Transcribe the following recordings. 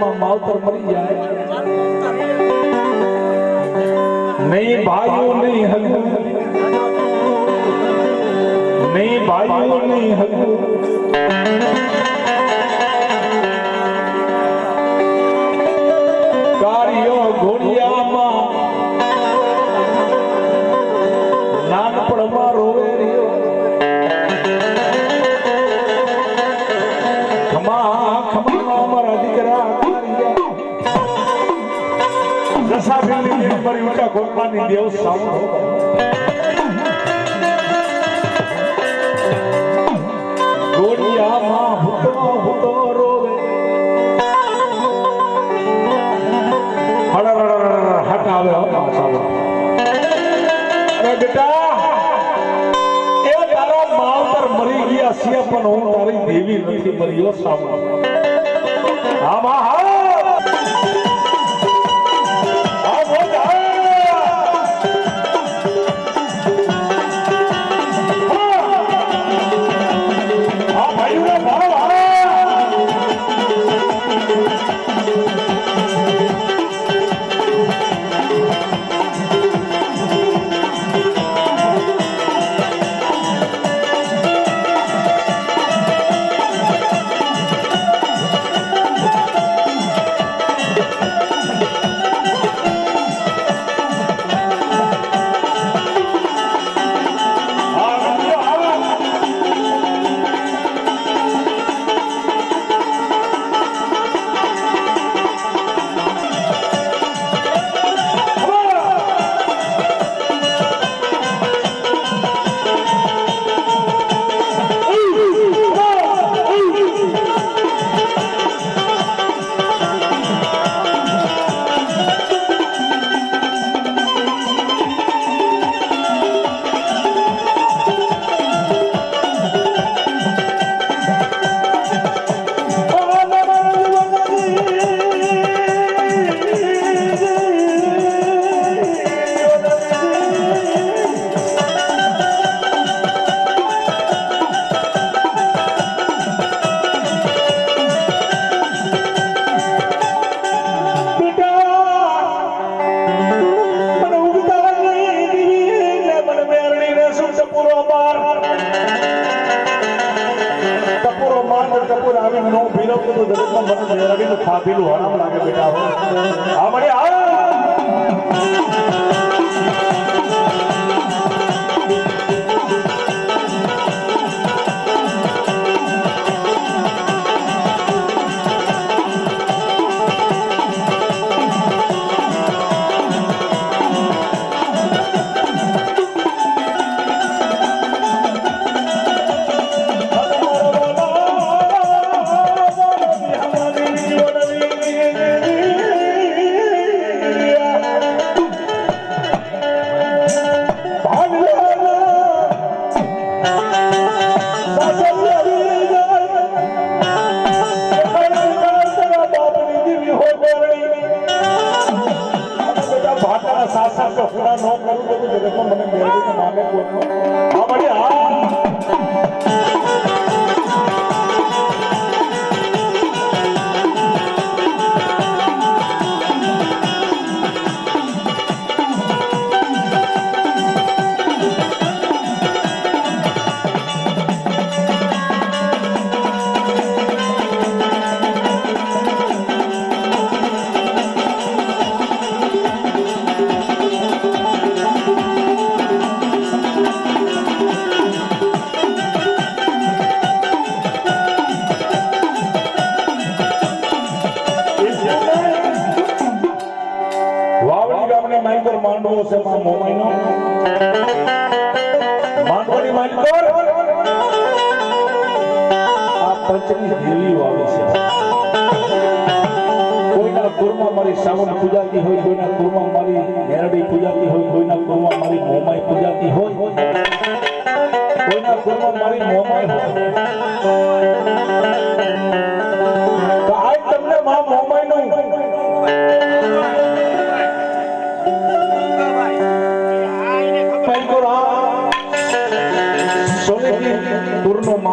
નાનપણમાં માવતર મરી જાય. નહીં ભાઈઓ નહીં હગું. નહીં ભાઈઓ નહીં હગું. મારી ઉટા ગોપાની દેવ સામો ઘોડિયામાં હુતો ભૂતો રોવે. હળરળરળર હટાવે હો પાછા. બેટા, એ તારા માવતર મરી ગયા છે પણ હું તારી દેવી નથી મર્યો આમાં હા હા. ખાધેલું હરામ લાગે બેટા. હો આ મને આ સાસા કે હુડા નો કરું તો જગતમાં મને મેળવીને માને માઈકોર આ પંચની વાવી છે કોઈના કુરમાં મારી સાવન પૂજાતી હોય કોઈના કુરમાં મારી મેરડી પૂજાતી હોય કોઈના કુરમાં મારી મોમાઈ પૂજાતી હોય કોઈના કુરમાં મારી મોમાઈ હોય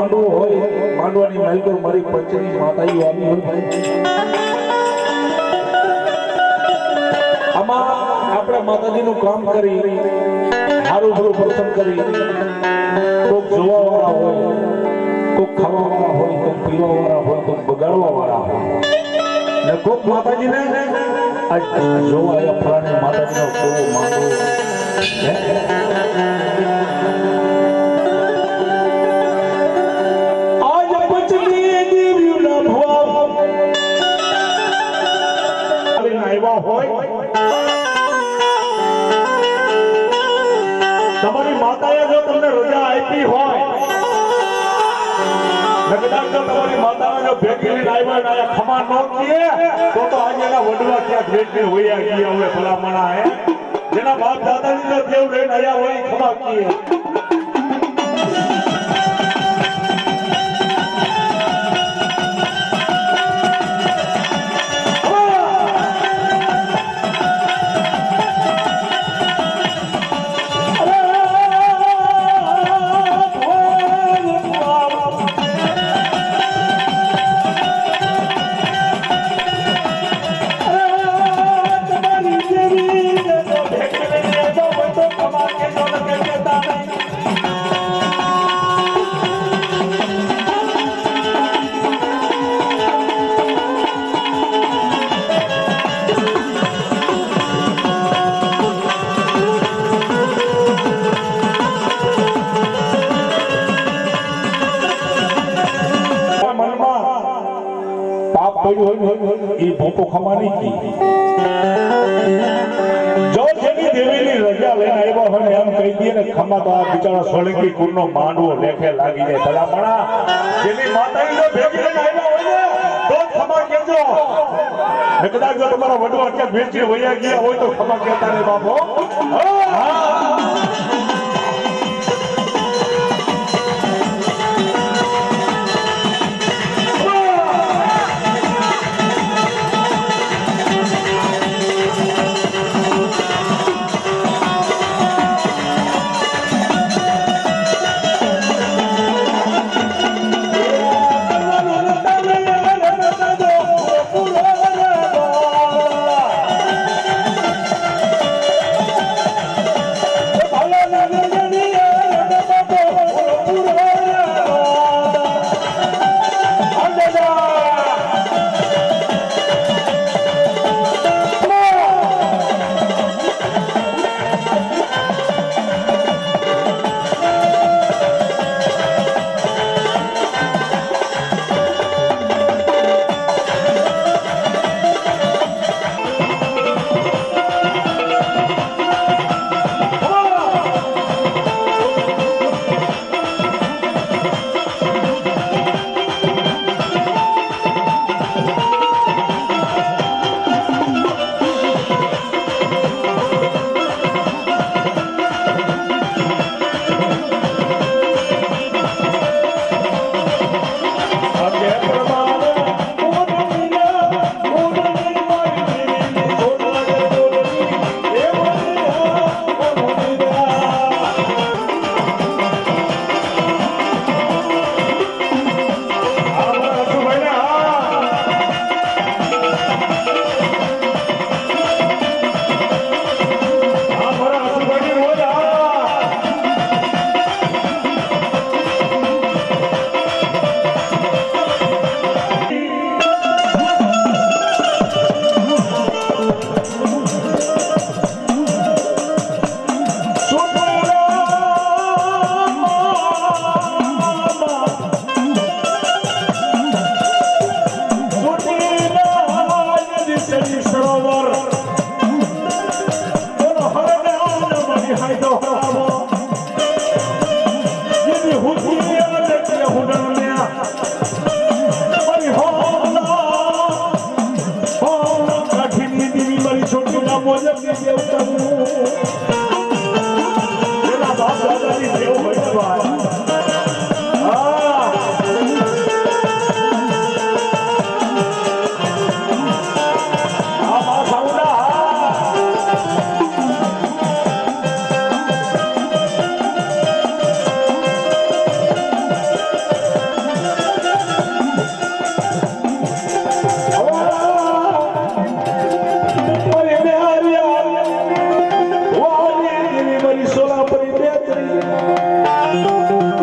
માંડવો હોય, માંડવાની માલિકો મારી પંચની માતાઈઓ આવી હોય. ભાઈ આમાં આપણે માતાજીનું કામ કરી સારું ભરું પ્રસન્ન કરી. કોઈક જોવા વાળા હોય કોઈક ખાવા વાળા હોય કોઈક પીવા વાળા હોય કોઈક બગાડવા વાળા હોય. ને કોઈક માતાજીને જોવા ફલાણી માતાજીનો જોવો માંગો ને કીએ તો તો આજે એના વડવા ક્યાં ભેગી હોયા ગયા હવે ભલામણા હે. જેના બાપ દાદાની દેવ લઈને આયા હોય ખમા કીએ. કી જો જેની માંડવો લેખે લાગી તમારા વડવા ક્યાંક વેચી વયા ગયા હોય તો ખમા કહેતા ને બાપો. હા.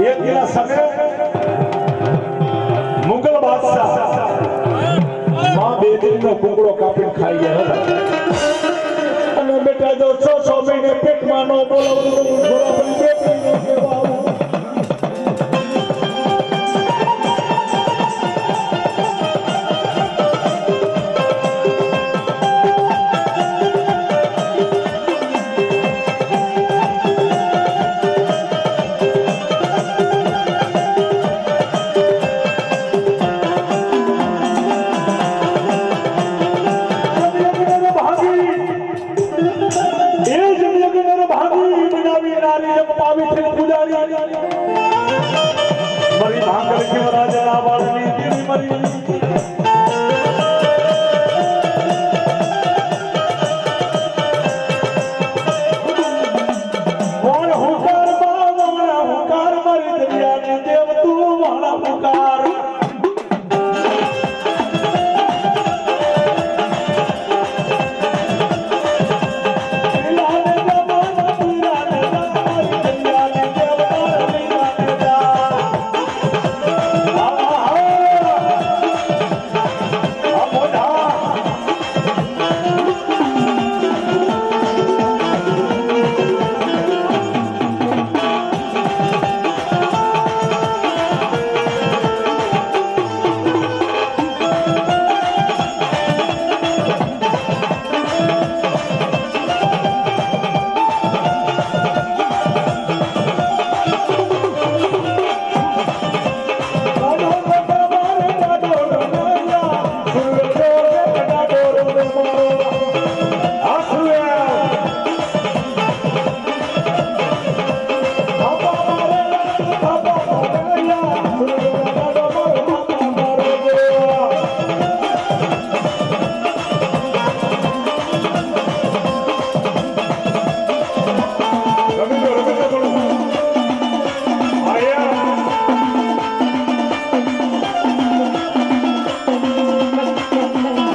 એક એના સમય મુગલ બે દિનનો કુકડો કાપીને ખાઈ અને બેટા જો છ છ મહિને પેટમાં નો બોલાવું.